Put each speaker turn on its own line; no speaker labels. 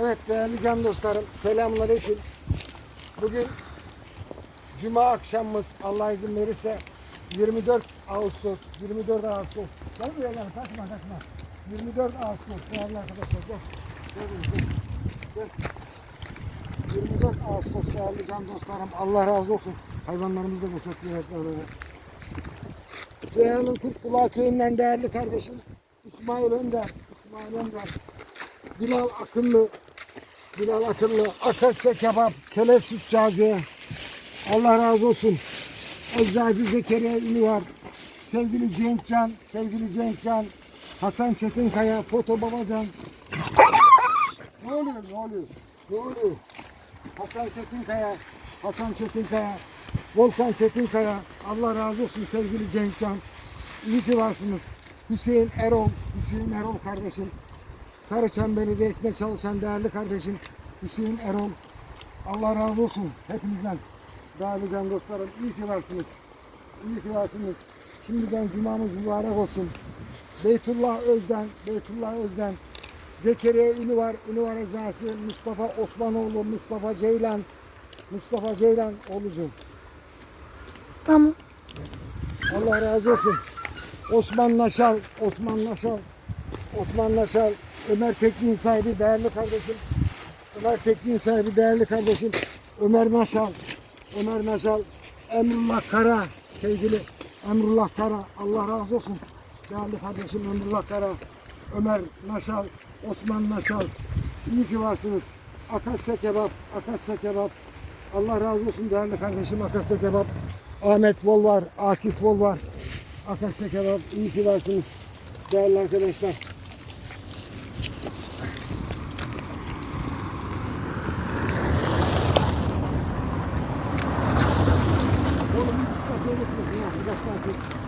Evet değerli can dostlarım selamünaleyküm. Bugün Cuma akşamımız Allah izin verirse 24 Ağustos 24 Ağustos Gel buraya gel kaçma kaçma 24 Ağustos değerli arkadaşlar gel Gel, gel, gel. 24 Ağustos değerli can dostlarım Allah razı olsun hayvanlarımızı da evet böyle. Ceyhan'ın Kurtkulağı köyünden değerli kardeşim İsmail Önder İsmail Önder Bilal Akınlı Bilal Akınlı Akasya Kebap Kele Süt Caziye Allah razı olsun. Eczacı Zekeriya Ünlü var Sevgili Cenkcan Sevgili Cenkcan Hasan Çetinkaya Foto Babacan. Ne oluyor ne oluyor? Ne oluyor? Hasan Çetinkaya Hasan Çetinkaya Volkan Çetinkaya. Allah razı olsun sevgili Cenkcan İyi ki varsınız. Hüseyin Erol Hüseyin Erol kardeşim Sarıçam Belediyesi'nde çalışan değerli kardeşim Hüseyin Erol. Allah razı olsun hepinizden. Değerli can dostlarım iyi ki varsınız. İyi ki varsınız. Şimdiden cumamız mübarek olsun. Beytullah Özden, Beytullah Özden, Zekeriya Ünüvar, Ünüvar Eczası, Mustafa Osmanoğlu, Mustafa Ceylan, Mustafa Ceylan oğlucuğum.
Tamam.
Allah razı olsun. Osman Naşal, Osman Naşal, Osman Naşal, Ömer Tekniğin sahibi değerli kardeşim. Ömer Tekniğin sahibi değerli kardeşim. Ömer Naşal, Ömer Naşal, Emrullah Kara, sevgili Emrullah Kara, Allah razı olsun. Değerli kardeşim Emrullah Kara, Ömer Naşal, Osman Naşal, iyi ki varsınız. Akasya Kebap, Akasya Kebap, Allah razı olsun değerli kardeşim Akasya Kebap. Ahmet Bol var, Akif Bol var. Akasya Kebap, iyi ki varsınız değerli arkadaşlar. Oğlum hiç kaçıyor musunuz? Ya, arkadaşlar,